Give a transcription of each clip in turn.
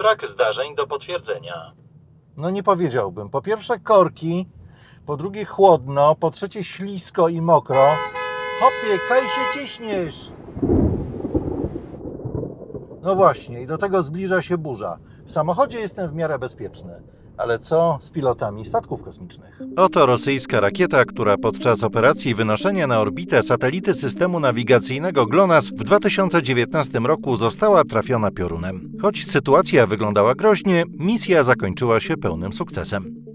Brak zdarzeń do potwierdzenia. No nie powiedziałbym. Po pierwsze korki, po drugie chłodno, po trzecie ślisko i mokro. Hopie, kaj się ciśniesz! No właśnie, i do tego zbliża się burza. W samochodzie jestem w miarę bezpieczny. Ale co z pilotami statków kosmicznych? Oto rosyjska rakieta, która podczas operacji wynoszenia na orbitę satelity systemu nawigacyjnego GLONASS w 2019 roku została trafiona piorunem. Choć sytuacja wyglądała groźnie, misja zakończyła się pełnym sukcesem.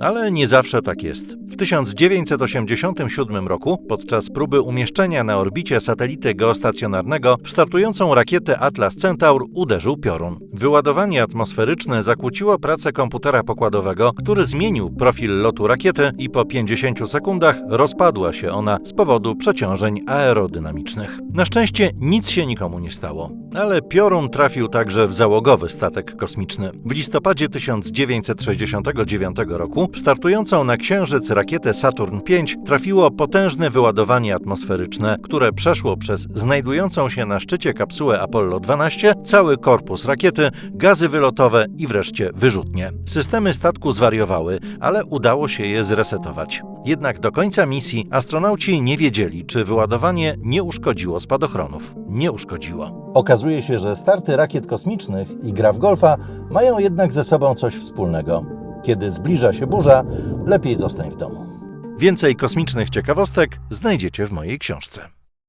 Ale nie zawsze tak jest. W 1987 roku, podczas próby umieszczenia na orbicie satelity geostacjonarnego, w startującą rakietę Atlas Centaur uderzył piorun. Wyładowanie atmosferyczne zakłóciło pracę komputera pokładowego, który zmienił profil lotu rakiety i po 50 sekundach rozpadła się ona z powodu przeciążeń aerodynamicznych. Na szczęście nic się nikomu nie stało. Ale piorun trafił także w załogowy statek kosmiczny. W listopadzie 1969 roku w startującą na Księżyc rakietę Saturn V trafiło potężne wyładowanie atmosferyczne, które przeszło przez znajdującą się na szczycie kapsułę Apollo 12, cały korpus rakiety, gazy wylotowe i wreszcie wyrzutnie. Systemy statku zwariowały, ale udało się je zresetować. Jednak do końca misji astronauci nie wiedzieli, czy wyładowanie nie uszkodziło spadochronów. Nie uszkodziło. Okazuje się, że starty rakiet kosmicznych i gra w golfa mają jednak ze sobą coś wspólnego. Kiedy zbliża się burza, lepiej zostań w domu. Więcej kosmicznych ciekawostek znajdziecie w mojej książce.